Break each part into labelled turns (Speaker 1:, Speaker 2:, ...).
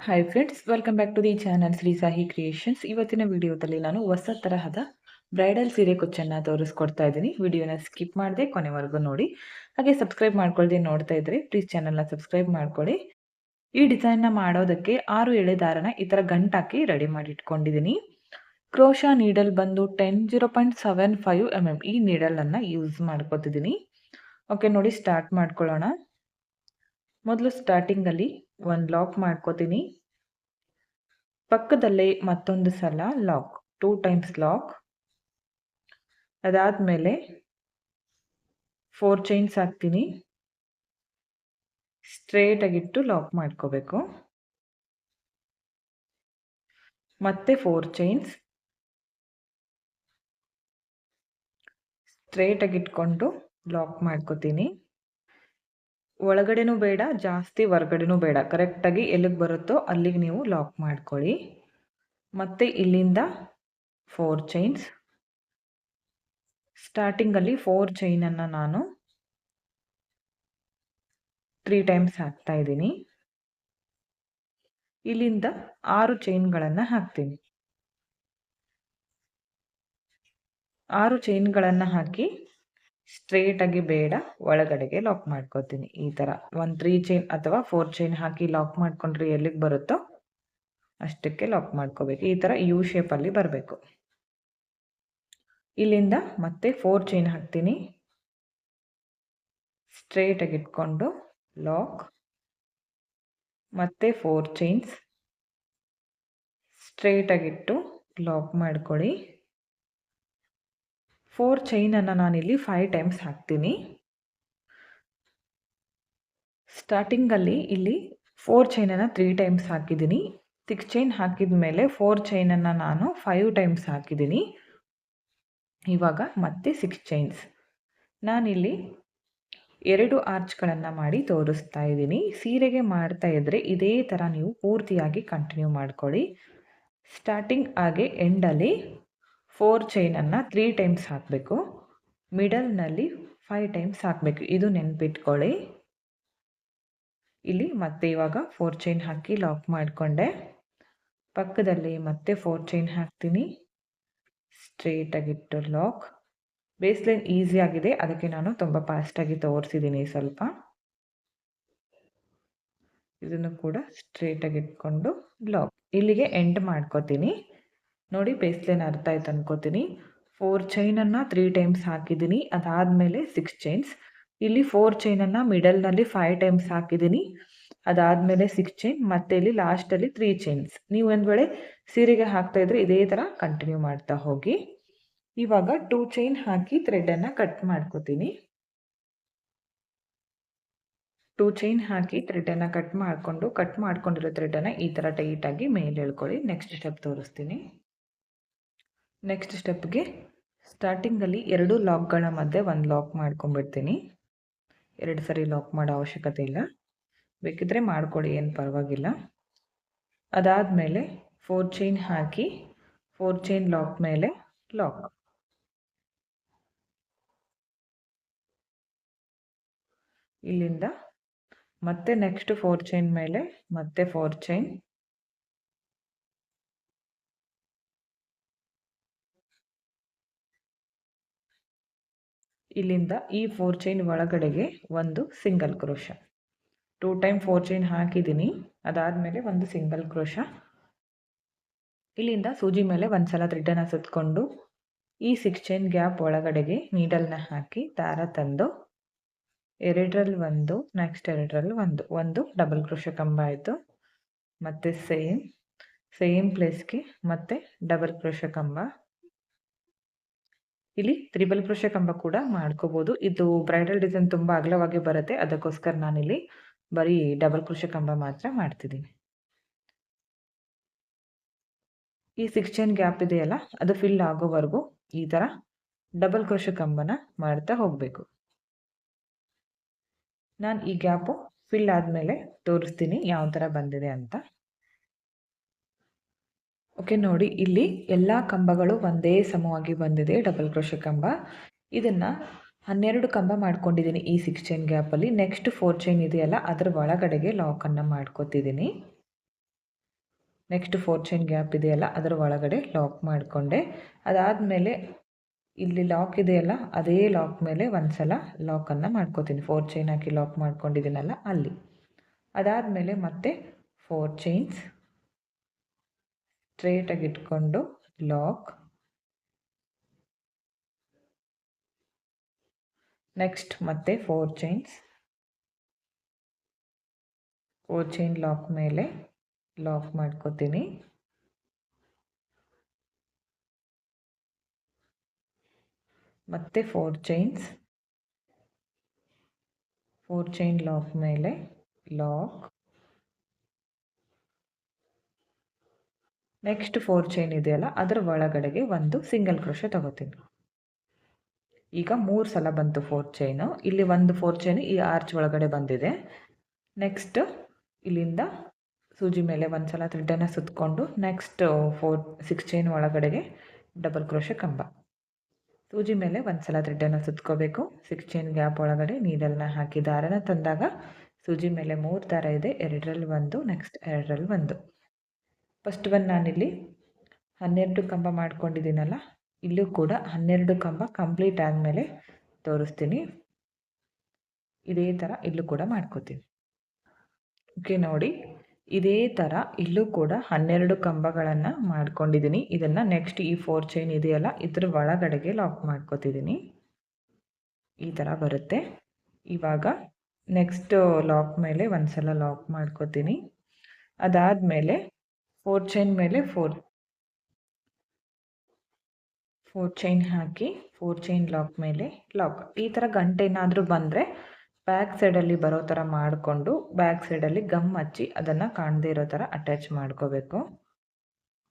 Speaker 1: Hi friends welcome back to the channel Shri Sahi creations ಇವತ್ತಿನ ವಿಡಿಯೋದಲ್ಲಿ ನಾನು ಹೊಸ ತರಹದ ಬ್ರೈಡಲ್ ಸೀರೆ ಕುಚ್ಚನ್ನು ತೋರಿಸ್ಕೊಡ್ತಾ ಇದ್ದೀನಿ. ವಿಡಿಯೋನ ಸ್ಕಿಪ್ ಮಾಡದೆ ಕೊನೆವರೆಗೂ ನೋಡಿ. ಹಾಗೆ ಸಬ್ಸ್ಕ್ರೈಬ್ ಮಾಡ್ಕೊಳ್ದೆ ನೋಡ್ತಾ ಇದ್ರೆ ಪ್ಲೀಸ್ ಚಾನಲ್ನ ಸಬ್ಸ್ಕ್ರೈಬ್ ಮಾಡ್ಕೊಳ್ಳಿ. ಈ ಡಿಸೈನ್ನ ಮಾಡೋದಕ್ಕೆ ಆರು ಎಳೆ ದಾರನ ಈ ಥರ ಗಂಟಾಕಿ ರೆಡಿ ಮಾಡಿ ಇಟ್ಕೊಂಡಿದ್ದೀನಿ. ಕ್ರೋಶಾ ನೀಡಲ್ ಬಂದು ten zero point seven five M M ಈ ನೀಡಲನ್ನು ಯೂಸ್ ಮಾಡ್ಕೋತಿದ್ದೀನಿ. ಓಕೆ ನೋಡಿ ಸ್ಟಾರ್ಟ್ ಮಾಡ್ಕೊಳ್ಳೋಣ. ಮೊದಲು ಸ್ಟಾರ್ಟಿಂಗಲ್ಲಿ ಒಂದು ಲಾಕ್ ಮಾಡ್ಕೋತೀನಿ. ಪಕ್ಕದಲ್ಲೇ ಮತ್ತೊಂದು ಸಲ ಲಾಕ್ ಟೂ ಟೈಮ್ಸ್ ಲಾಕ್ ಅದಾದಮೇಲೆ ಫೋರ್ ಚೈನ್ಸ್ ಹಾಕ್ತೀನಿ. ಸ್ಟ್ರೇಟಾಗಿಟ್ಟು ಲಾಕ್ ಮಾಡ್ಕೋಬೇಕು. ಮತ್ತೆ ಫೋರ್ ಚೈನ್ಸ್ ಸ್ಟ್ರೇಟಾಗಿ ಇಟ್ಕೊಂಡು ಲಾಕ್ ಮಾಡ್ಕೋತೀನಿ. ಒಳಗಡೆನೂ ಬೇಡ, ಜಾಸ್ತಿ ಹೊರ್ಗಡೆನೂ ಬೇಡ. ಕರೆಕ್ಟಾಗಿ ಎಲ್ಲಿಗೆ ಬರುತ್ತೋ ಅಲ್ಲಿಗೆ ನೀವು ಲಾಕ್ ಮಾಡ್ಕೊಳ್ಳಿ. ಮತ್ತು ಇಲ್ಲಿಂದ ಫೋರ್ ಚೈನ್ಸ್ ಸ್ಟಾರ್ಟಿಂಗಲ್ಲಿ ಫೋರ್ ಚೈನನ್ನು ನಾನು ತ್ರೀ ಟೈಮ್ಸ್ ಹಾಕ್ತಾ ಇದ್ದೀನಿ. ಇಲ್ಲಿಂದ ಆರು ಚೈನ್ಗಳನ್ನು ಹಾಕ್ತೀನಿ. ಆರು ಚೈನ್ಗಳನ್ನು ಹಾಕಿ ಸ್ಟ್ರೇಟಾಗಿ ಬೇಡ, ಒಳಗಡೆಗೆ ಲಾಕ್ ಮಾಡ್ಕೋತೀನಿ. ಈ ಥರ ಒಂದು ತ್ರೀ ಚೈನ್ ಅಥವಾ ಫೋರ್ ಚೈನ್ ಹಾಕಿ ಲಾಕ್ ಮಾಡ್ಕೊಂಡ್ರೆ ಎಲ್ಲಿಗೆ ಬರುತ್ತೋ ಅಷ್ಟಕ್ಕೆ ಲಾಕ್ ಮಾಡ್ಕೋಬೇಕು. ಈ ಥರ ಯು ಶೇಪಲ್ಲಿ ಬರಬೇಕು. ಇಲ್ಲಿಂದ ಮತ್ತೆ ಫೋರ್ ಚೈನ್ ಹಾಕ್ತೀನಿ. ಸ್ಟ್ರೇಟಾಗಿ ಇಟ್ಕೊಂಡು ಲಾಕ್ ಮತ್ತೆ ಫೋರ್ ಚೈನ್ಸ್ ಸ್ಟ್ರೇಟಾಗಿಟ್ಟು ಲಾಕ್ ಮಾಡ್ಕೊಳ್ಳಿ. ಫೋರ್ ಚೈನನ್ನು ನಾನಿಲ್ಲಿ ಫೈವ್ ಟೈಮ್ಸ್ ಹಾಕ್ತೀನಿ. ಸ್ಟಾರ್ಟಿಂಗಲ್ಲಿ ಇಲ್ಲಿ ಫೋರ್ ಚೈನನ್ನು ತ್ರೀ ಟೈಮ್ಸ್ ಹಾಕಿದ್ದೀನಿ. ಸಿಕ್ಸ್ ಚೈನ್ ಹಾಕಿದ ಮೇಲೆ ಫೋರ್ ಚೈನನ್ನು ನಾನು ಫೈವ್ ಟೈಮ್ಸ್ ಹಾಕಿದ್ದೀನಿ. ಇವಾಗ ಮತ್ತೆ ಸಿಕ್ಸ್ ಚೈನ್ಸ್ ನಾನಿಲ್ಲಿ ಎರಡು ಆರ್ಚ್ಗಳನ್ನು ಮಾಡಿ ತೋರಿಸ್ತಾ ಇದ್ದೀನಿ. ಸೀರೆಗೆ ಮಾಡ್ತಾ ಇದ್ದರೆ ಇದೇ ಥರ ನೀವು ಪೂರ್ತಿಯಾಗಿ ಕಂಟಿನ್ಯೂ ಮಾಡ್ಕೊಳ್ಳಿ. ಸ್ಟಾರ್ಟಿಂಗ್ ಹಾಗೆ ಎಂಡಲ್ಲಿ ಫೋರ್ ಚೈನನ್ನು ತ್ರೀ ಟೈಮ್ಸ್ ಹಾಕಬೇಕು. ಮಿಡಲ್ನಲ್ಲಿ ಫೈವ್ ಟೈಮ್ಸ್ ಹಾಕಬೇಕು. ಇದು ನೆನ್ಪಿಟ್ಕೊಳ್ಳಿ. ಇಲ್ಲಿ ಮತ್ತೆ ಇವಾಗ ಫೋರ್ ಚೈನ್ ಹಾಕಿ ಲಾಕ್ ಮಾಡಿಕೊಂಡೆ. ಪಕ್ಕದಲ್ಲಿ ಮತ್ತೆ ಫೋರ್ ಚೈನ್ ಹಾಕ್ತೀನಿ. ಸ್ಟ್ರೇಟಾಗಿಟ್ಟು ಲಾಕ್ ಬೇಸ್ಲೈನ್ ಈಸಿ ಆಗಿದೆ. ಅದಕ್ಕೆ ನಾನು ತುಂಬ ಫಾಸ್ಟಾಗಿ ತೋರಿಸಿದ್ದೀನಿ ಸ್ವಲ್ಪ. ಇದನ್ನು ಕೂಡ ಸ್ಟ್ರೇಟಾಗಿಟ್ಕೊಂಡು ಲಾಕ್ ಇಲ್ಲಿಗೆ ಎಂಡ್ ಮಾಡ್ಕೋತೀನಿ. ನೋಡಿ ಬೇಸ್ಲೈನ್ ಅರ್ಥ ಆಯ್ತು ಅನ್ಕೋತೀನಿ ಫೋರ್ ಚೈನನ್ನು ತ್ರೀ ಟೈಮ್ಸ್ ಹಾಕಿದ್ದೀನಿ ಅದಾದಮೇಲೆ ಸಿಕ್ಸ್ ಚೈನ್ಸ್ ಇಲ್ಲಿ ಫೋರ್ ಚೈನನ್ನು ಮಿಡಲ್ನಲ್ಲಿ ಫೈವ್ ಟೈಮ್ಸ್ ಹಾಕಿದ್ದೀನಿ ಅದಾದಮೇಲೆ ಸಿಕ್ಸ್ ಚೈನ್ ಮತ್ತೆ ಇಲ್ಲಿ ಲಾಸ್ಟಲ್ಲಿ ತ್ರೀ ಚೈನ್ಸ್ ನೀವು ಒಂದು ವೇಳೆ ಸೀರೆಗೆ ಹಾಕ್ತಾ ಇದ್ರೆ ಇದೇ ಥರ ಕಂಟಿನ್ಯೂ ಮಾಡ್ತಾ ಹೋಗಿ. ಇವಾಗ ಟೂ ಚೈನ್ ಹಾಕಿ ಥ್ರೆಡನ್ನು ಕಟ್ ಮಾಡ್ಕೋತೀನಿ. ಟೂ ಚೈನ್ ಹಾಕಿ ಥ್ರೆಡನ್ನು ಕಟ್ ಮಾಡಿಕೊಂಡು ಕಟ್ ಮಾಡ್ಕೊಂಡಿರೋ ಥ್ರೆಡನ್ನು ಈ ಥರ ಟೈಟಾಗಿ ಮೇಲೆ ಎಳ್ಕೊಳ್ಳಿ. ನೆಕ್ಸ್ಟ್ ಸ್ಟೆಪ್ ತೋರಿಸ್ತೀನಿ. ನೆಕ್ಸ್ಟ್ ಸ್ಟೆಪ್ಗೆ ಸ್ಟಾರ್ಟಿಂಗಲ್ಲಿ ಎರಡು ಲಾಕ್ಗಳ ಮಧ್ಯೆ ಒಂದು ಲಾಕ್ ಮಾಡ್ಕೊಂಬಿಡ್ತೀನಿ ಎರಡು ಸರಿ ಲಾಕ್ ಮಾಡೋ ಅವಶ್ಯಕತೆ ಇಲ್ಲ. ಬೇಕಿದ್ರೆ ಮಾಡ್ಕೊಳ್ಳಿ, ಏನು ಪರವಾಗಿಲ್ಲ. ಅದಾದಮೇಲೆ ಫೋರ್ ಚೈನ್ ಹಾಕಿ ಫೋರ್ ಚೈನ್ ಲಾಕ್ ಮೇಲೆ ಲಾಕ್ ಇಲ್ಲಿಂದ ಮತ್ತೆ ನೆಕ್ಸ್ಟ್ ಫೋರ್ ಚೈನ್ ಮೇಲೆ ಮತ್ತೆ ಫೋರ್ ಚೈನ್ ಇಲ್ಲಿಂದ ಈ ಫೋರ್ ಚೈನ್ ಒಳಗಡೆಗೆ ಒಂದು single crochet two time four chain ಹಾಕಿದ್ದೀನಿ. ಅದಾದಮೇಲೆ ಒಂದು ಸಿಂಗಲ್ ಕ್ರೋಶ ಇಲ್ಲಿಂದ ಸೂಜಿ ಮೇಲೆ ಒಂದು ಸಲ ಥ್ರೆಡನ್ನು ಸುತ್ತಕೊಂಡು ಈ ಸಿಕ್ಸ್ ಚೈನ್ ಗ್ಯಾಪ್ ಒಳಗಡೆಗೆ ನೀಡಲ್ನ ಹಾಕಿ ದಾರ ತಂದು ಎರಡರಲ್ಲಿ ಒಂದು ನೆಕ್ಸ್ಟ್ ಎರಡರಲ್ಲಿ ಒಂದು. ಒಂದು ಡಬಲ್ ಕ್ರೋಶ ಕಂಬ ಆಯಿತು. ಮತ್ತು ಸೇಮ್ ಸೇಮ್ ಪ್ಲೇಸ್ಗೆ ಮತ್ತು ಡಬಲ್ ಕ್ರೋಶ ಕಂಬ. ಇಲ್ಲಿ ತ್ರಿಬಲ್ ಕ್ರೋಶೆ ಕಂಬ ಕೂಡ ಮಾಡ್ಕೋಬಹುದು ಇದು ಬ್ರೈಡಲ್ ಡಿಸೈನ್ ತುಂಬಾ ಅಗಲವಾಗಿ ಬರುತ್ತೆ. ಅದಕ್ಕೋಸ್ಕರ ನಾನಿಲ್ಲಿ ಬರೀ ಡಬಲ್ ಕ್ರೋಶೆ ಕಂಬ ಮಾತ್ರ ಮಾಡ್ತಿದ್ದೀನಿ. ಈ ಸಿಕ್ಸ್ ಚೈನ್ ಗ್ಯಾಪ್ ಇದೆಯಲ್ಲ, ಅದು ಫಿಲ್ ಆಗೋವರೆಗೂ ಈ ತರ ಡಬಲ್ ಕ್ರೋಶೆ ಕಂಬನ ಮಾಡ್ತಾ ಹೋಗಬೇಕು. ನಾನು ಈ ಗ್ಯಾಪು ಫಿಲ್ ಆದ್ಮೇಲೆ ತೋರಿಸ್ತೀನಿ ಯಾವ ಥರ ಬಂದಿದೆ ಅಂತ. ಓಕೆ ನೋಡಿ, ಇಲ್ಲಿ ಎಲ್ಲ ಕಂಬಗಳು ಒಂದೇ ಸಮವಾಗಿ ಬಂದಿದೆ ಡಬಲ್ ಕ್ರೋಶೆ ಕಂಬ. ಇದನ್ನು ಹನ್ನೆರಡು ಕಂಬ ಮಾಡ್ಕೊಂಡಿದ್ದೀನಿ ಈ ಸಿಕ್ಸ್ ಚೈನ್ ಗ್ಯಾಪಲ್ಲಿ ನೆಕ್ಸ್ಟ್ ಫೋರ್ ಚೈನ್ ಇದೆಯಲ್ಲ, ಅದರ ಒಳಗಡೆಗೆ ಲಾಕನ್ನು ಮಾಡ್ಕೋತಿದ್ದೀನಿ. ನೆಕ್ಸ್ಟ್ ಫೋರ್ ಚೈನ್ ಗ್ಯಾಪ್ ಇದೆಯಲ್ಲ, ಅದರ ಒಳಗಡೆ ಲಾಕ್ ಮಾಡಿಕೊಂಡೆ. ಅದಾದಮೇಲೆ ಇಲ್ಲಿ ಲಾಕ್ ಇದೆಯಲ್ಲ, ಅದೇ ಲಾಕ್ ಮೇಲೆ ಒಂದು ಸಲ ಲಾಕನ್ನು ಮಾಡ್ಕೋತೀನಿ. ಫೋರ್ ಚೈನ್ ಹಾಕಿ ಲಾಕ್ ಮಾಡ್ಕೊಂಡಿದ್ದೀನಲ್ಲ ಅಲ್ಲಿ. ಅದಾದಮೇಲೆ ಮತ್ತೆ ಫೋರ್ ಚೈನ್ಸ್ ಸ್ಟ್ರೇಟಾಗಿ ಇಟ್ಕೊಂಡು ಲಾಕ್ ನೆಕ್ಸ್ಟ್ ಮತ್ತೆ four chains four chain lock ಮೇಲೆ ಲಾಕ್ ಮಾಡ್ಕೋತೀನಿ. ಮತ್ತೆ four chains four chain lock ಮೇಲೆ ಲಾಕ್ ನೆಕ್ಸ್ಟ್ ಫೋರ್ ಚೈನ್ ಇದೆಯಲ್ಲ, ಅದರ ಒಳಗಡೆಗೆ ಒಂದು ಸಿಂಗಲ್ ಕ್ರೋಶ ತಗೋತೀನಿ. ಈಗ ಮೂರು ಸಲ ಬಂತು ಫೋರ್ ಚೈನು ಇಲ್ಲಿ ಒಂದು ಫೋರ್ ಚೈನು ಈ ಆರ್ಚ್ ಒಳಗಡೆ ಬಂದಿದೆ. ನೆಕ್ಸ್ಟ್ ಇಲ್ಲಿಂದ ಸೂಜಿ ಮೇಲೆ ಒಂದು ಸಲ ತ್ರೆಡ್ಡನ್ನು ಸುತ್ತಕೊಂಡು ನೆಕ್ಸ್ಟ್ ಫೋರ್ ಸಿಕ್ಸ್ ಚೈನ್ ಒಳಗಡೆಗೆ ಡಬಲ್ ಕ್ರೋಶ ಕಂಬ. ಸೂಜಿ ಮೇಲೆ ಒಂದು ಸಲ ತ್ರೆಡ್ಡನ್ನು ಸುತ್ಕೋಬೇಕು. ಸಿಕ್ಸ್ ಚೈನ್ ಗ್ಯಾಪ್ ಒಳಗಡೆ ನೀಡಲ್ನ ಹಾಕಿ ದಾರನ ತಂದಾಗ ಸೂಜಿ ಮೇಲೆ ಮೂರು ದಾರ ಇದೆ, ಎರಡರಲ್ಲಿ ಒಂದು ನೆಕ್ಸ್ಟ್ ಎರಡರಲ್ಲಿ ಒಂದು. ಫಸ್ಟ್ ಒನ್ ನಾನಿಲ್ಲಿ ಹನ್ನೆರಡು ಕಂಬ ಮಾಡ್ಕೊಂಡಿದ್ದೀನಲ್ಲ, ಇಲ್ಲೂ ಕೂಡ ಹನ್ನೆರಡು ಕಂಬ ಕಂಪ್ಲೀಟ್ ಆದಮೇಲೆ ತೋರಿಸ್ತೀನಿ. ಇದೇ ಥರ ಇಲ್ಲೂ ಕೂಡ ಮಾಡ್ಕೋತೀನಿ. ಓಕೆ ನೋಡಿ. ಇದೇ ಥರ ಇಲ್ಲೂ ಕೂಡ ಹನ್ನೆರಡು ಕಂಬಗಳನ್ನು ಮಾಡ್ಕೊಂಡಿದ್ದೀನಿ. ಇದನ್ನು ನೆಕ್ಸ್ಟ್ ಈ ಫೋರ್ ಚೈನ್ ಇದೆಯಲ್ಲ, ಇದ್ರ ಒಳಗಡೆಗೆ ಲಾಕ್ ಮಾಡ್ಕೋತಿದ್ದೀನಿ. ಈ ಥರ ಬರುತ್ತೆ. ಇವಾಗ ನೆಕ್ಸ್ಟ್ ಲಾಕ್ ಮೇಲೆ ಒಂದು ಸಲ ಲಾಕ್ ಮಾಡ್ಕೋತೀನಿ. ಅದಾದಮೇಲೆ ಫೋರ್ ಚೈನ್ ಮೇಲೆ ಫೋರ್ ಫೋರ್ ಚೈನ್ ಹಾಕಿ ಫೋರ್ ಚೈನ್ ಲಾಕ್ ಮೇಲೆ ಲಾಕ್ ಈ ಥರ ಗಂಟೆ ಏನಾದರೂ ಬಂದರೆ ಬ್ಯಾಕ್ ಸೈಡಲ್ಲಿ ಬರೋ ಥರ ಮಾಡಿಕೊಂಡು ಬ್ಯಾಕ್ ಸೈಡಲ್ಲಿ ಗಮ್ ಹಚ್ಚಿ ಅದನ್ನು ಕಾಣದೇ ಇರೋ ಥರ ಅಟ್ಯಾಚ್ ಮಾಡ್ಕೋಬೇಕು.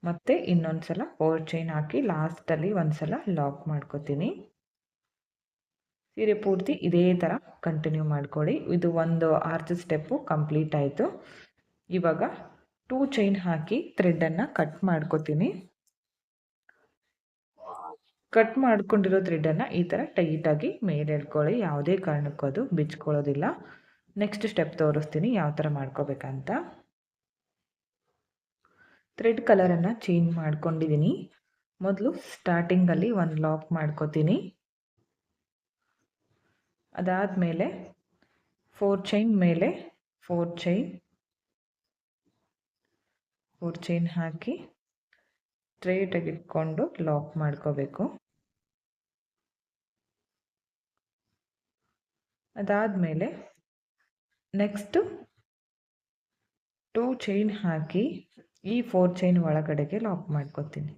Speaker 1: ಮತ್ತು ಇನ್ನೊಂದು ಸಲ ಫೋರ್ ಚೈನ್ ಹಾಕಿ ಲಾಸ್ಟಲ್ಲಿ ಒಂದು ಸಲ ಲಾಕ್ ಮಾಡ್ಕೋತೀನಿ. ಸೀರೆ ಪೂರ್ತಿ ಇದೇ ಥರ ಕಂಟಿನ್ಯೂ ಮಾಡ್ಕೊಳ್ಳಿ. ಇದು ಒಂದು ಆರ್ಚ್ ಸ್ಟೆಪ್ಪು ಕಂಪ್ಲೀಟ್ ಆಯಿತು. ಇವಾಗ ಟೂ ಚೈನ್ ಹಾಕಿ ಥ್ರೆಡ್ಡನ್ನು ಕಟ್ ಮಾಡ್ಕೋತೀನಿ. ಕಟ್ ಮಾಡ್ಕೊಂಡಿರೋ ಥ್ರೆಡ್ಡನ್ನು ಈ ಥರ ಟೈಟಾಗಿ ಮೇಲೆ ಎಳ್ಕೊಳ್ಳಿ. ಯಾವುದೇ ಕಾರಣಕ್ಕೂ ಅದು ಬಿಚ್ಕೊಳ್ಳೋದಿಲ್ಲ. ನೆಕ್ಸ್ಟ್ ಸ್ಟೆಪ್ ತೋರಿಸ್ತೀನಿ ಯಾವ ಥರ ಮಾಡ್ಕೋಬೇಕಂತ. ಥ್ರೆಡ್ ಕಲರನ್ನು ಚೇಂಜ್ ಮಾಡ್ಕೊಂಡಿದ್ದೀನಿ ಮೊದಲು ಸ್ಟಾರ್ಟಿಂಗಲ್ಲಿ ಒಂದು ಲಾಕ್ ಮಾಡ್ಕೋತೀನಿ. ಅದಾದಮೇಲೆ ಫೋರ್ ಚೈನ್ ಮೇಲೆ, ಫೋರ್ ಚೈನ್ ಫೋರ್ ಚೈನ್ ಹಾಕಿ ಸ್ಟ್ರೇಟಾಗಿ ಇಟ್ಕೊಂಡು ಲಾಕ್ ಮಾಡ್ಕೋಬೇಕು. ಅದಾದಮೇಲೆ ನೆಕ್ಸ್ಟು ಟೂ ಚೈನ್ ಹಾಕಿ ಈ ಫೋರ್ ಚೈನ್ ಒಳಗಡೆಗೆ ಲಾಕ್ ಮಾಡ್ಕೋತೀನಿ.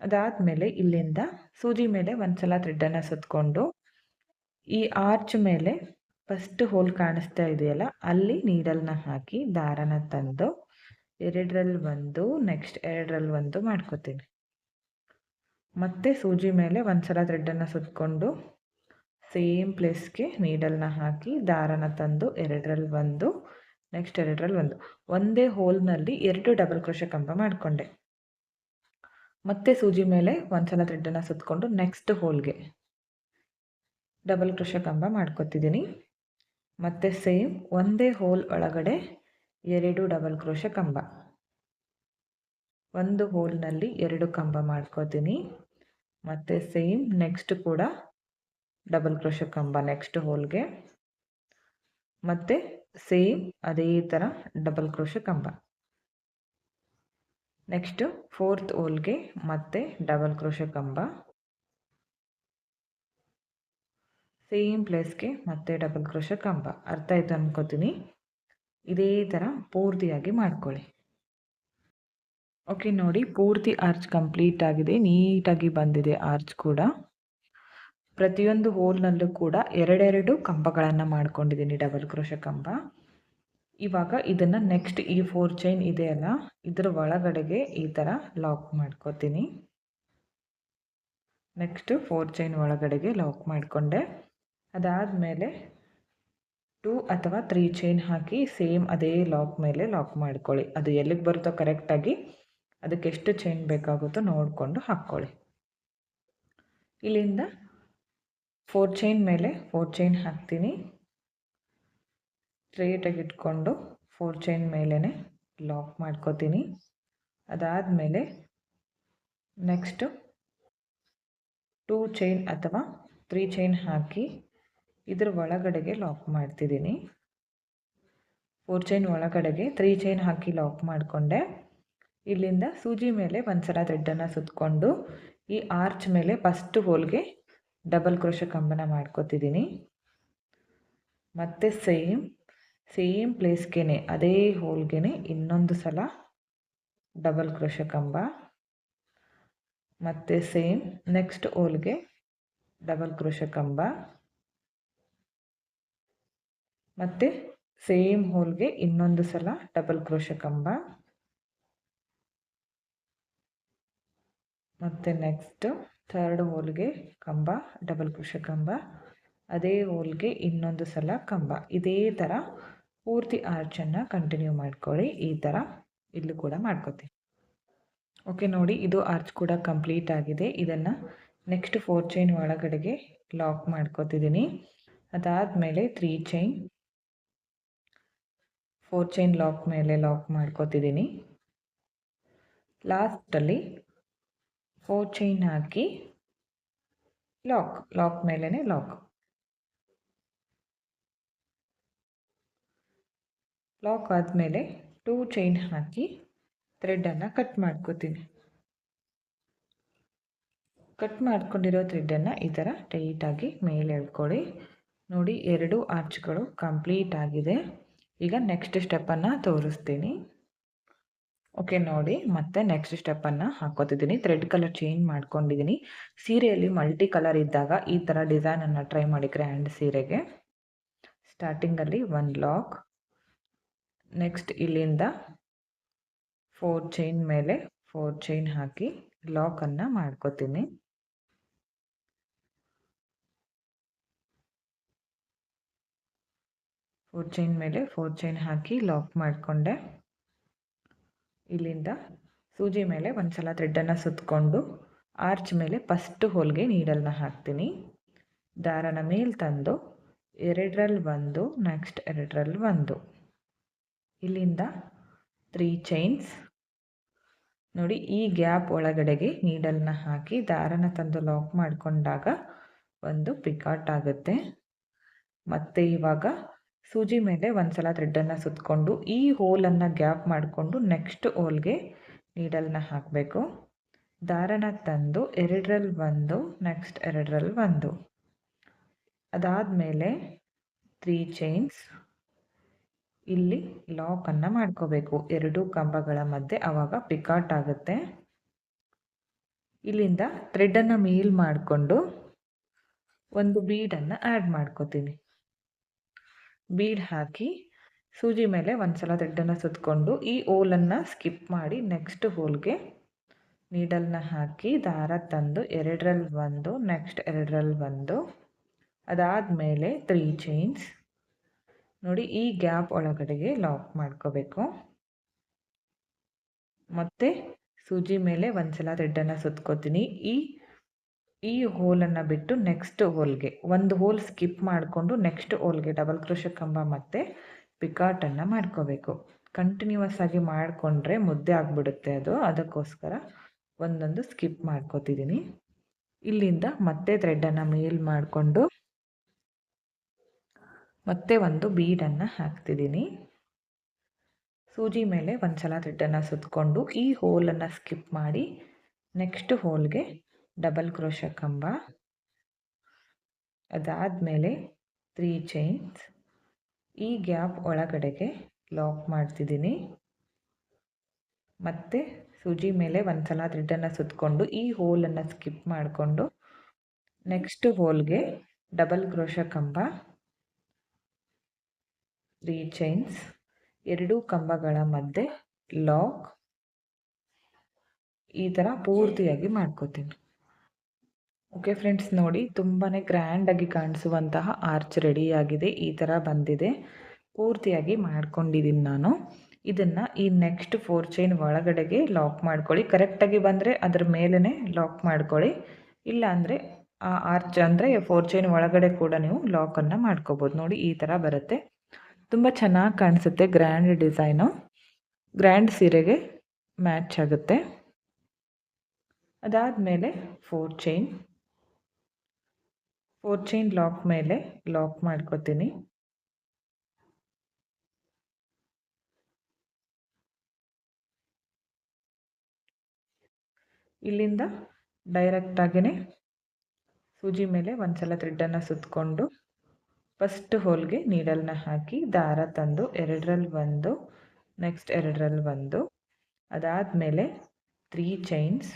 Speaker 1: ಅದಾದಮೇಲೆ ಇಲ್ಲಿಂದ ಸೂಜಿ ಮೇಲೆ ಒಂದು ಸಲ ಥ್ರೆಡ್ಡನ್ನು ಸುತ್ತಕೊಂಡು ಈ ಆರ್ಚ್ ಮೇಲೆ ಫಸ್ಟ್ ಹೋಲ್ ಕಾಣಿಸ್ತಾ ಇದೆಯಲ್ಲ, ಅಲ್ಲಿ ನೀಡಲ್ನ ಹಾಕಿ ದಾರನ ತಂದು ಎರಡರಲ್ಲಿ ಒಂದು ನೆಕ್ಸ್ಟ್ ಎರಡರಲ್ಲಿ ಒಂದು ಮಾಡ್ಕೋತೀನಿ. ಮತ್ತೆ ಸೂಜಿ ಮೇಲೆ ಒಂದು ಸಲ ಥ್ರೆಡ್ಡನ್ನು ಸುತ್ತಕೊಂಡು ಸೇಮ್ ಪ್ಲೇಸ್ಗೆ ನೀಡಲ್ನ ಹಾಕಿ, ದಾರನ ತಂದು ಎರಡರಲ್ಲಿ ಒಂದು ನೆಕ್ಸ್ಟ್ ಎರಡರಲ್ಲಿ ಒಂದು. ಒಂದೇ ಹೋಲ್ನಲ್ಲಿ ಎರಡು ಡಬಲ್ ಕ್ರೋಶ ಕಂಬ ಮಾಡಿಕೊಂಡೆ. ಮತ್ತೆ ಸೂಜಿ ಮೇಲೆ ಒಂದು ಸಲ ಥ್ರೆಡ್ಡನ್ನು ಸುತ್ತಕೊಂಡು ನೆಕ್ಸ್ಟ್ ಹೋಲ್ಗೆ ಡಬಲ್ ಕ್ರೋಶ ಕಂಬ ಮಾಡ್ಕೊತಿದ್ದೀನಿ. ಮತ್ತೆ ಸೇಮ್ ಒಂದೇ ಹೋಲ್ ಒಳಗಡೆ ಎರಡು ಡಬಲ್ ಕ್ರೋಶ ಕಂಬ. ಒಂದು ಹೋಲ್ನಲ್ಲಿ ಎರಡು ಕಂಬ ಮಾಡ್ಕೋತೀನಿ. ಮತ್ತು ಸೇಮ್ ನೆಕ್ಸ್ಟ್ ಕೂಡ ಡಬಲ್ ಕ್ರೋಶ ಕಂಬ ನೆಕ್ಸ್ಟ್ ಹೋಲ್ಗೆ. ಮತ್ತು ಸೇಮ್ ಅದೇ ಥರ ಡಬಲ್ ಕ್ರೋಶ ಕಂಬ. ನೆಕ್ಸ್ಟು ಫೋರ್ತ್ ಹೋಲ್ಗೆ ಮತ್ತೆ ಡಬಲ್ ಕ್ರೋಶ ಕಂಬ. ಸೇಮ್ ಪ್ಲೇಸ್ಗೆ ಮತ್ತೆ ಡಬಲ್ ಕ್ರೋಶ ಕಂಬ. ಅರ್ಥ ಆಯ್ತು ಅನ್ಕೋತೀನಿ. ಇದೇ ಥರ ಪೂರ್ತಿಯಾಗಿ ಮಾಡ್ಕೊಳ್ಳಿ. ಓಕೆ ನೋಡಿ ಪೂರ್ತಿ ಆರ್ಚ್ ಕಂಪ್ಲೀಟ್ ಆಗಿದೆ, ನೀಟಾಗಿ ಬಂದಿದೆ ಆರ್ಚ್ ಕೂಡ. ಪ್ರತಿಯೊಂದು ಹೋಲ್ನಲ್ಲೂ ಕೂಡ ಎರಡೆರಡು ಕಂಬಗಳನ್ನು ಮಾಡ್ಕೊಂಡಿದ್ದೀನಿ ಡಬಲ್ ಕ್ರೋಶ ಕಂಬ. ಇವಾಗ ಇದನ್ನು ನೆಕ್ಸ್ಟ್ ಈ ಫೋರ್ ಚೈನ್ ಇದೆಯಲ್ಲ ಇದರ ಒಳಗಡೆಗೆ ಈ ಥರ ಲಾಕ್ ಮಾಡ್ಕೋತೀನಿ. ನೆಕ್ಸ್ಟ್ ಫೋರ್ ಚೈನ್ ಒಳಗಡೆಗೆ ಲಾಕ್ ಮಾಡಿಕೊಂಡೆ. ಅದಾದಮೇಲೆ ಟೂ ಅಥವಾ ತ್ರೀ ಚೈನ್ ಹಾಕಿ ಸೇಮ್ ಅದೇ ಲಾಕ್ ಮೇಲೆ ಲಾಕ್ ಮಾಡ್ಕೊಳ್ಳಿ. ಅದು ಎಲ್ಲಿಗೆ ಬರುತ್ತೋ ಕರೆಕ್ಟಾಗಿ ಅದಕ್ಕೆ ಎಷ್ಟು ಚೈನ್ ಬೇಕಾಗುತ್ತೋ ನೋಡಿಕೊಂಡು ಹಾಕ್ಕೊಳ್ಳಿ. ಇಲ್ಲಿಂದ ಫೋರ್ ಚೈನ್ ಮೇಲೆ ಫೋರ್ ಚೈನ್ ಹಾಕ್ತೀನಿ. ಸ್ಟ್ರೇಟಾಗಿ ಇಟ್ಕೊಂಡು ಫೋರ್ ಚೈನ್ ಮೇಲೇ ಲಾಕ್ ಮಾಡ್ಕೋತೀನಿ. ಅದಾದಮೇಲೆ ನೆಕ್ಸ್ಟು ಟೂ ಚೈನ್ ಅಥವಾ ತ್ರೀ ಚೈನ್ ಹಾಕಿ ಇದ್ರ ಒಳಗಡೆಗೆ ಲಾಕ್ ಮಾಡ್ತಿದ್ದೀನಿ. ಫೋರ್ ಚೈನ್ ಒಳಗಡೆಗೆ ತ್ರೀ ಚೈನ್ ಹಾಕಿ ಲಾಕ್ ಮಾಡಿಕೊಂಡೆ. ಇಲ್ಲಿಂದ ಸೂಜಿ ಮೇಲೆ ಒಂದು ಸಲ ಥ್ರೆಡ್ಡನ್ನು ಸುತ್ತಕೊಂಡು ಈ ಆರ್ಚ್ ಮೇಲೆ ಫಸ್ಟ್ ಹೋಲ್ಗೆ ಡಬಲ್ ಕ್ರೋಶ ಕಂಬನ ಮಾಡ್ಕೋತಿದ್ದೀನಿ. ಮತ್ತು ಸೇಮ್ ಸೇಮ್ ಪ್ಲೇಸ್ಗೇ ಅದೇ ಹೋಲ್ಗೆ ಇನ್ನೊಂದು ಸಲ ಡಬಲ್ ಕ್ರೋಶ ಕಂಬ. ಮತ್ತು ಸೇಮ್ ನೆಕ್ಸ್ಟ್ ಹೋಲ್ಗೆ ಡಬಲ್ ಕ್ರೋಶ ಕಂಬ. ಮತ್ತು ಸೇಮ್ ಹೋಲ್ಗೆ ಇನ್ನೊಂದು ಸಲ ಡಬಲ್ ಕ್ರೋಶ ಕಂಬ. ಮತ್ತು ನೆಕ್ಸ್ಟ್ ಥರ್ಡ್ ಹೋಲ್ಗೆ ಕಂಬ ಡಬಲ್ ಕ್ರೋಶ ಕಂಬ. ಅದೇ ಹೋಲ್ಗೆ ಇನ್ನೊಂದು ಸಲ ಕಂಬ. ಇದೇ ಥರ ಪೂರ್ತಿ ಆರ್ಚನ್ನು ಕಂಟಿನ್ಯೂ ಮಾಡ್ಕೊಳ್ಳಿ. ಈ ಥರ ಇಲ್ಲೂ ಕೂಡ ಮಾಡ್ಕೋತೀವಿ. ಓಕೆ ನೋಡಿ ಇದು ಆರ್ಚ್ ಕೂಡ ಕಂಪ್ಲೀಟ್ ಆಗಿದೆ. ಇದನ್ನು ನೆಕ್ಸ್ಟ್ ಫೋರ್ ಚೈನ್ ಒಳಗಡೆಗೆ ಲಾಕ್ ಮಾಡ್ಕೋತಿದ್ದೀನಿ. ಅದಾದಮೇಲೆ three chain four chain lock ಮೇಲೆ ಲಾಕ್ ಮಾಡ್ಕೋತಿದ್ದೀನಿ ಲಾಸ್ಟಲ್ಲಿ ಫೋರ್ ಚೈನ್ ಹಾಕಿ ಲಾಕ್ ಲಾಕ್ ಮೇಲೇ ಲಾಕ್ ಲಾಕ್ ಆದಮೇಲೆ ಟೂ ಚೈನ್ ಹಾಕಿ ಥ್ರೆಡ್ಡನ್ನು ಕಟ್ ಮಾಡ್ಕೋತೀನಿ. ಕಟ್ ಮಾಡ್ಕೊಂಡಿರೋ ಥ್ರೆಡ್ಡನ್ನು ಈ ಥರ ಟೈಟಾಗಿ ಮೇಲೆ ಎಳ್ಕೊಳ್ಳಿ. ನೋಡಿ ಎರಡು ಆರ್ಚ್ಗಳು ಕಂಪ್ಲೀಟ್ ಆಗಿದೆ. ಈಗ ನೆಕ್ಸ್ಟ್ ಸ್ಟೆಪ್ಪನ್ನು ತೋರಿಸ್ತೀನಿ. ಓಕೆ ನೋಡಿ, ಮತ್ತೆ ನೆಕ್ಸ್ಟ್ ಸ್ಟೆಪ್ಪನ್ನು ಹಾಕೋತಿದ್ದೀನಿ. ಥ್ರೆಡ್ ಕಲರ್ ಚೇಂಜ್ ಮಾಡ್ಕೊಂಡಿದ್ದೀನಿ. ಸೀರೆಯಲ್ಲಿ ಮಲ್ಟಿ ಕಲರ್ ಇದ್ದಾಗ ಈ ಥರ ಡಿಸೈನನ್ನು ಟ್ರೈ ಮಾಡಿ ಗ್ರ್ಯಾಂಡ್ ಸೀರೆಗೆ. ಸ್ಟಾರ್ಟಿಂಗಲ್ಲಿ ಒನ್ ಲಾಕ್ ನೆಕ್ಸ್ಟ್ ಇಲ್ಲಿಂದ ಫೋರ್ ಚೈನ್ ಮೇಲೆ ಫೋರ್ ಚೈನ್ ಹಾಕಿ ಲಾಕನ್ನು ಮಾಡ್ಕೋತೀನಿ. ಫೋರ್ ಚೈನ್ ಮೇಲೆ ಫೋರ್ ಚೈನ್ ಹಾಕಿ ಲಾಕ್ ಮಾಡಿಕೊಂಡೆ. ಇಲ್ಲಿಂದ ಸೂಜಿ ಮೇಲೆ ಒಂದು ಸಲ ಥ್ರೆಡ್ಡನ್ನು ಸುತ್ತಕೊಂಡು ಆರ್ಚ್ ಮೇಲೆ ಫಸ್ಟ್ ಹೋಲ್ಗೆ ನೀಡಲ್ನ ಹಾಕ್ತೀನಿ. ದಾರನ ಮೇಲೆ ತಂದು ಎರಡರಲ್ಲಿ ಒಂದು ನೆಕ್ಸ್ಟ್ ಎರಡರಲ್ಲಿ ಒಂದು. ಇಲ್ಲಿಂದ ತ್ರೀ ಚೈನ್ಸ್ ನೋಡಿ, ಈ ಗ್ಯಾಪ್ ಒಳಗಡೆಗೆ ನೀಡಲ್ನ ಹಾಕಿ ದಾರನ ತಂದು ಲಾಕ್ ಮಾಡಿಕೊಂಡಾಗ ಒಂದು ಪಿಕಾಟ್ ಆಗುತ್ತೆ. ಮತ್ತು ಇವಾಗ ಸೂಜಿ ಮೇಲೆ ಒಂದು ಸಲ ಥ್ರೆಡ್ಡನ್ನು ಸುತ್ತಕೊಂಡು ಈ ಹೋಲನ್ನು ಗ್ಯಾಪ್ ಮಾಡಿಕೊಂಡು ನೆಕ್ಸ್ಟ್ ಹೋಲ್ಗೆ ನೀಡಲ್ನ ಹಾಕಬೇಕು. ದಾರನ ತಂದು ಎರಡರಲ್ಲಿ ಒಂದು ನೆಕ್ಸ್ಟ್ ಎರಡರಲ್ಲಿ ಒಂದು. ಅದಾದಮೇಲೆ ತ್ರೀ ಚೈನ್ಸ್ ಇಲ್ಲಿ ಲಾಕನ್ನು ಮಾಡ್ಕೋಬೇಕು. ಎರಡು ಕಂಬಗಳ ಮಧ್ಯೆ ಆವಾಗ ಪಿಕಾಟ್ ಆಗುತ್ತೆ. ಇಲ್ಲಿಂದ ಥ್ರೆಡ್ಡನ್ನು ಮೇಲ್ ಮಾಡಿಕೊಂಡು ಒಂದು ಬೀಡನ್ನು ಆ್ಯಡ್ ಮಾಡ್ಕೋತೀನಿ. ಬೀಡ್ ಹಾಕಿ ಸೂಜಿ ಮೇಲೆ ಒಂದು ಸಲ ಥ್ರೆಡ್ಡನ್ನು ಸುತ್ತಕೊಂಡು ಈ ಹೋಲನ್ನು ಸ್ಕಿಪ್ ಮಾಡಿ ನೆಕ್ಸ್ಟ್ ಹೋಲ್ಗೆ ನೀಡಲ್ನ ಹಾಕಿ ದಾರ ತಂದು ಎರಡರಲ್ಲಿ ಒಂದು ನೆಕ್ಸ್ಟ್ ಎರಡರಲ್ಲಿ ಒಂದು. ಅದಾದಮೇಲೆ ತ್ರೀ ಚೈನ್ಸ್ ನೋಡಿ ಈ ಗ್ಯಾಪ್ ಒಳಗಡೆಗೆ ಲಾಕ್ ಮಾಡ್ಕೋಬೇಕು. ಮತ್ತು ಸೂಜಿ ಮೇಲೆ ಒಂದು ಸಲ ಥ್ರೆಡ್ಡನ್ನು ಸುತ್ಕೋತೀನಿ. ಈ ಈ ಹೋಲನ್ನು ಬಿಟ್ಟು ನೆಕ್ಸ್ಟ್ ಹೋಲ್ಗೆ, ಒಂದು ಹೋಲ್ ಸ್ಕಿಪ್ ಮಾಡಿಕೊಂಡು ನೆಕ್ಸ್ಟ್ ಹೋಲ್ಗೆ ಡಬಲ್ ಕ್ರೋಶ ಕಂಬ ಮತ್ತು ಪಿಕಾಟನ್ನು ಮಾಡ್ಕೋಬೇಕು. ಕಂಟಿನ್ಯೂಸ್ ಆಗಿ ಮಾಡಿಕೊಂಡ್ರೆ ಮುದ್ದೆ ಆಗಿಬಿಡುತ್ತೆ ಅದು, ಅದಕ್ಕೋಸ್ಕರ ಒಂದೊಂದು ಸ್ಕಿಪ್ ಮಾಡ್ಕೋತಿದ್ದೀನಿ ಇಲ್ಲಿಂದ ಮತ್ತೆ ಥ್ರೆಡನ್ನು ಮೇಲ್ ಮಾಡಿಕೊಂಡು ಮತ್ತೆ ಒಂದು ಬೀಡನ್ನು ಹಾಕ್ತಿದ್ದೀನಿ ಸೂಜಿ ಮೇಲೆ ಒಂದು ಸಲ ಥ್ರೆಡನ್ನು ಸುತ್ತಕೊಂಡು ಈ ಹೋಲನ್ನು ಸ್ಕಿಪ್ ಮಾಡಿ ನೆಕ್ಸ್ಟ್ ಹೋಲ್ಗೆ ಡಬಲ್ ಕ್ರೋಶ ಕಂಬ. ಅದಾದಮೇಲೆ ತ್ರೀ ಚೈನ್ಸ್ ಈ ಗ್ಯಾಪ್ ಒಳಗಡೆಗೆ ಲಾಕ್ ಮಾಡ್ತಿದ್ದೀನಿ. ಮತ್ತು ಸೂಜಿ ಮೇಲೆ ಒಂದು ಸಲ ಥ್ರೆಡ್ಡನ್ನು ಸುತ್ತಕೊಂಡು ಈ ಹೋಲನ್ನು ಸ್ಕಿಪ್ ಮಾಡಿಕೊಂಡು ನೆಕ್ಸ್ಟ್ ಹೋಲ್ಗೆ ಡಬಲ್ ಕ್ರೋಶ ಕಂಬ ತ್ರೀ ಚೈನ್ಸ್ ಎರಡೂ ಕಂಬಗಳ ಮಧ್ಯೆ ಲಾಕ್ ಈ ಥರ ಪೂರ್ತಿಯಾಗಿ ಮಾಡ್ಕೋತೀನಿ. ಓಕೆ ಫ್ರೆಂಡ್ಸ್ ನೋಡಿ ತುಂಬಾ ಗ್ರ್ಯಾಂಡಾಗಿ ಕಾಣಿಸುವಂತಹ ಆರ್ಚ್ ರೆಡಿಯಾಗಿದೆ ಈ ಥರ ಬಂದಿದೆ. ಪೂರ್ತಿಯಾಗಿ ಮಾಡ್ಕೊಂಡಿದ್ದೀನಿ ನಾನು. ಇದನ್ನು ಈ ನೆಕ್ಸ್ಟ್ ಫೋರ್ ಚೈನ್ ಒಳಗಡೆಗೆ ಲಾಕ್ ಮಾಡ್ಕೊಳ್ಳಿ. ಕರೆಕ್ಟಾಗಿ ಬಂದರೆ ಅದರ ಮೇಲೇ ಲಾಕ್ ಮಾಡ್ಕೊಳ್ಳಿ. ಇಲ್ಲ ಅಂದರೆ, ಆ ಆರ್ಚ್ ಅಂದರೆ ಫೋರ್ ಚೈನ್ ಒಳಗಡೆ ಕೂಡ ನೀವು ಲಾಕನ್ನು ಮಾಡ್ಕೋಬೋದು. ನೋಡಿ, ಈ ಥರ ಬರುತ್ತೆ. ತುಂಬ ಚೆನ್ನಾಗಿ ಕಾಣಿಸುತ್ತೆ ಗ್ರ್ಯಾಂಡ್ ಡಿಸೈನು ಗ್ರ್ಯಾಂಡ್ ಸೀರೆಗೆ ಮ್ಯಾಚ್ ಆಗುತ್ತೆ. ಅದಾದಮೇಲೆ four chain four chain lock ಮೇಲೆ ಲಾಕ್ ಮಾಡ್ಕೋತೀನಿ. ಇಲ್ಲಿಂದ ಡೈರೆಕ್ಟಾಗಿಯೇ ಸೂಜಿ ಮೇಲೆ ಒಂದು ಸಲ ಥ್ರೆಡ್ಡನ್ನು ಸುತ್ತಕೊಂಡು ಫಸ್ಟ್ ಹೋಲ್ಗೆ ನೀಡಲ್ನ ಹಾಕಿ ದಾರ ತಂದು ಎರಡರಲ್ಲಿ ಒಂದು ನೆಕ್ಸ್ಟ್ ಎರಡರಲ್ಲಿ ಒಂದು ಅದಾದಮೇಲೆ ತ್ರೀ ಚೈನ್ಸ್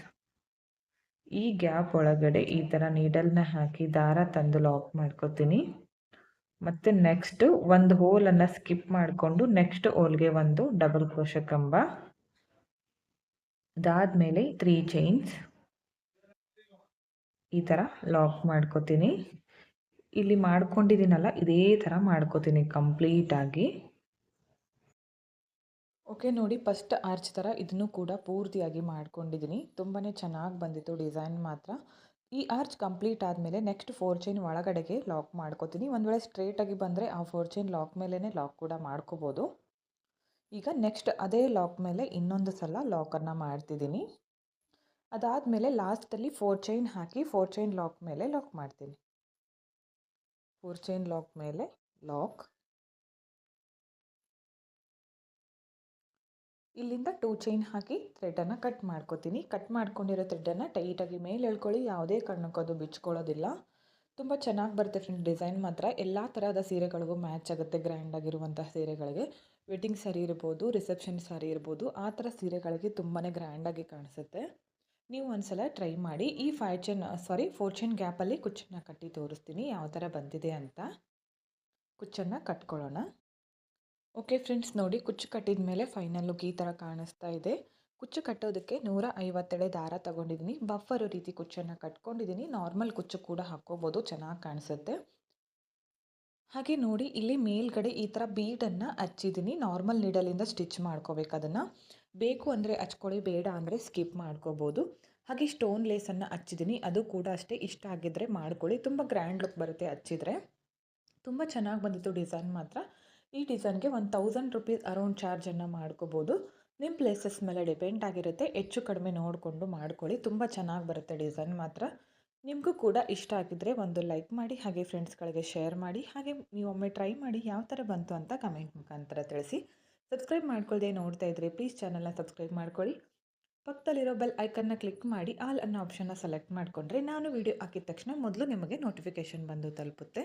Speaker 1: ಈ ಗ್ಯಾಪ್ ಒಳಗಡೆ ಈ ಥರ ನೀಡಲ್ನ ಹಾಕಿ ದಾರ ತಂದು ಲಾಕ್ ಮಾಡ್ಕೋತೀನಿ. ಮತ್ತು ನೆಕ್ಸ್ಟ್ ಒಂದು ಹೋಲನ್ನು ಸ್ಕಿಪ್ ಮಾಡಿಕೊಂಡು ನೆಕ್ಸ್ಟ್ ಹೋಲ್ಗೆ ಒಂದು ಡಬಲ್ ಕ್ರೋಶ ಕಂಬ. ಅದಾದಮೇಲೆ ತ್ರೀ ಚೈನ್ಸ್ ಈ ಥರ ಲಾಕ್ ಮಾಡ್ಕೋತೀನಿ. ಇಲ್ಲಿ ಮಾಡ್ಕೊಂಡಿದ್ದೀನಲ್ಲ, ಇದೇ ಥರ ಮಾಡ್ಕೋತೀನಿ ಕಂಪ್ಲೀಟಾಗಿ ಓಕೆ, ನೋಡಿ ಫಸ್ಟ್ ಆರ್ಚ್ ಥರ ಇದನ್ನು ಕೂಡ ಪೂರ್ತಿಯಾಗಿ ಮಾಡ್ಕೊಂಡಿದ್ದೀನಿ. ತುಂಬಾ ಚೆನ್ನಾಗಿ ಬಂದಿತ್ತು ಡಿಸೈನ್ ಮಾತ್ರ. ಈ ಆರ್ಚ್ ಕಂಪ್ಲೀಟ್ ಆದಮೇಲೆ ನೆಕ್ಸ್ಟ್ ಫೋರ್ ಚೈನ್ ಒಳಗಡೆಗೆ ಲಾಕ್ ಮಾಡ್ಕೋತೀನಿ. ಒಂದು ವೇಳೆ ಸ್ಟ್ರೇಟಾಗಿ ಬಂದರೆ ಆ ಫೋರ್ ಚೈನ್ ಲಾಕ್ ಮೇಲೇ ಲಾಕ್ ಕೂಡ ಮಾಡ್ಕೋಬೋದು. ಈಗ ನೆಕ್ಸ್ಟ್ ಅದೇ ಲಾಕ್ ಮೇಲೆ ಇನ್ನೊಂದು ಸಲ ಲಾಕನ್ನು ಮಾಡ್ತಿದ್ದೀನಿ. ಅದಾದಮೇಲೆ ಲಾಸ್ಟಲ್ಲಿ ಫೋರ್ ಚೈನ್ ಹಾಕಿ ಫೋರ್ ಚೈನ್ ಲಾಕ್ ಮೇಲೆ ಲಾಕ್ ಮಾಡ್ತೀನಿ. ಫೋರ್ ಚೈನ್ ಲಾಕ್ ಮೇಲೆ ಲಾಕ್. ಇಲ್ಲಿಂದ ಟೂ ಚೈನ್ ಹಾಕಿ ಥ್ರೆಡನ್ನು ಕಟ್ ಮಾಡ್ಕೋತೀನಿ. ಕಟ್ ಮಾಡ್ಕೊಂಡಿರೋ ಥ್ರೆಡನ್ನು ಟೈಟಾಗಿ ಮೇಲೆ ಎಳ್ಕೊಳ್ಳಿ. ಯಾವುದೇ ಕಾರಣಕ್ಕೂ ಅದು ಬಿಚ್ಕೊಳ್ಳೋದಿಲ್ಲ. ತುಂಬ ಚೆನ್ನಾಗಿ ಬರುತ್ತೆ ಫ್ರೆಂಡ್ ಡಿಸೈನ್ ಮಾತ್ರ. ಎಲ್ಲ ಥರದ ಸೀರೆಗಳಿಗೂ ಮ್ಯಾಚ್ ಆಗುತ್ತೆ ಗ್ರ್ಯಾಂಡಾಗಿರುವಂಥ ಸೀರೆಗಳಿಗೆ. ವೆಡ್ಡಿಂಗ್ ಸ್ಯಾರಿ ಇರ್ಬೋದು ರಿಸೆಪ್ಷನ್ ಸ್ಯಾರಿ ಇರ್ಬೋದು, ಆ ಥರ ಸೀರೆಗಳಿಗೆ ತುಂಬಾ ಗ್ರ್ಯಾಂಡಾಗಿ ಕಾಣಿಸುತ್ತೆ. ನೀವು ಒಂದ್ಸಲ ಟ್ರೈ ಮಾಡಿ. ಈ five chain sorry four chain ಗ್ಯಾಪಲ್ಲಿ ಕುಚ್ಚನ್ನು ಕಟ್ಟಿ ತೋರಿಸ್ತೀನಿ. ಯಾವ ಥರ ಬಂದಿದೆ ಅಂತ. ಕುಚ್ಚನ್ನು ಕಟ್ಕೊಳ್ಳೋಣ. ಓಕೆ ಫ್ರೆಂಡ್ಸ್ ನೋಡಿ ಕುಚ್ಚು ಕಟ್ಟಿದ ಮೇಲೆ ಫೈನಲ್ ಲುಕ್ ಈ ಥರ ಕಾಣಿಸ್ತಾ ಇದೆ. ಕುಚ್ಚು ಕಟ್ಟೋದಕ್ಕೆ ನೂರ ಐವತ್ತೆಳೆ ದಾರ ತಗೊಂಡಿದ್ದೀನಿ ಬಫರ್ ರೀತಿ ಕುಚ್ಚನ್ನು ಕಟ್ಕೊಂಡಿದ್ದೀನಿ ನಾರ್ಮಲ್ ಕುಚ್ಚು ಕೂಡ ಹಾಕ್ಕೋಬೋದು, ಚೆನ್ನಾಗಿ ಕಾಣಿಸುತ್ತೆ. ಹಾಗೆ ನೋಡಿ, ಇಲ್ಲಿ ಮೇಲ್ಗಡೆ ಈ ಥರ ಬೀಡನ್ನು ಹಚ್ಚಿದ್ದೀನಿ ನಾರ್ಮಲ್ ನೀಡಲಿಂದ ಸ್ಟಿಚ್ ಮಾಡ್ಕೋಬೇಕು ಅದನ್ನು. ಬೇಕು ಅಂದರೆ ಹಚ್ಕೊಳ್ಳಿ, ಬೇಡ ಅಂದರೆ ಸ್ಕಿಪ್ ಮಾಡ್ಕೋಬೋದು. ಹಾಗೆ ಸ್ಟೋನ್ ಲೇಸನ್ನು ಹಚ್ಚಿದ್ದೀನಿ ಅದು ಕೂಡ ಅಷ್ಟೇ ಇಷ್ಟ ಆಗಿದ್ದರೆ ಮಾಡ್ಕೊಳ್ಳಿ. ತುಂಬ ಗ್ರ್ಯಾಂಡ್ ಲುಕ್ ಬರುತ್ತೆ ಹಚ್ಚಿದರೆ. ತುಂಬ ಚೆನ್ನಾಗಿ ಬಂದಿತ್ತು ಡಿಸೈನ್ ಮಾತ್ರ. ಈ ಡಿಸೈನ್ಗೆ ಒಂದು ತೌಸಂಡ್ ರುಪೀಸ್ ಅರೌಂಡ್ ಚಾರ್ಜನ್ನು ಮಾಡ್ಕೋಬೋದು. ನಿಮ್ಮ ಪ್ಲೇಸಸ್ ಮೇಲೆ ಡಿಪೆಂಡ್ ಆಗಿರುತ್ತೆ. ಹೆಚ್ಚು ಕಡಿಮೆ ನೋಡಿಕೊಂಡು ಮಾಡ್ಕೊಳ್ಳಿ. ತುಂಬ ಚೆನ್ನಾಗಿ ಬರುತ್ತೆ ಡಿಸೈನ್ ಮಾತ್ರ. ನಿಮಗೂ ಕೂಡ ಇಷ್ಟ ಆಗಿದ್ದರೆ ಒಂದು ಲೈಕ್ ಮಾಡಿ, ಹಾಗೆ ಫ್ರೆಂಡ್ಸ್ಗಳಿಗೆ ಶೇರ್ ಮಾಡಿ, ಹಾಗೆ ನೀವೊಮ್ಮೆ ಟ್ರೈ ಮಾಡಿ ಯಾವ ಥರ ಬಂತು ಅಂತ ಕಮೆಂಟ್ ಮುಖಾಂತರ ತಿಳಿಸಿ. ಸಬ್ಸ್ಕ್ರೈಬ್ ಮಾಡ್ಕೊಳ್ಳದೆ ನೋಡ್ತಾ ಇದ್ದರೆ ಪ್ಲೀಸ್ ಚಾನಲ್ನ ಸಬ್ಸ್ಕ್ರೈಬ್ ಮಾಡ್ಕೊಳ್ಳಿ. ಪಕ್ಕದಲ್ಲಿರೋ ಬೆಲ್ ಐಕನ್ನ ಕ್ಲಿಕ್ ಮಾಡಿ, ಆಲ್ ಅನ್ನೋ ಆಪ್ಷನ್ನ ಸೆಲೆಕ್ಟ್ ಮಾಡಿಕೊಂಡ್ರೆ ನಾನು ವಿಡಿಯೋ ಹಾಕಿದ ತಕ್ಷಣ ಮೊದಲು ನಿಮಗೆ ನೋಟಿಫಿಕೇಷನ್ ಬಂದು ತಲುಪುತ್ತೆ.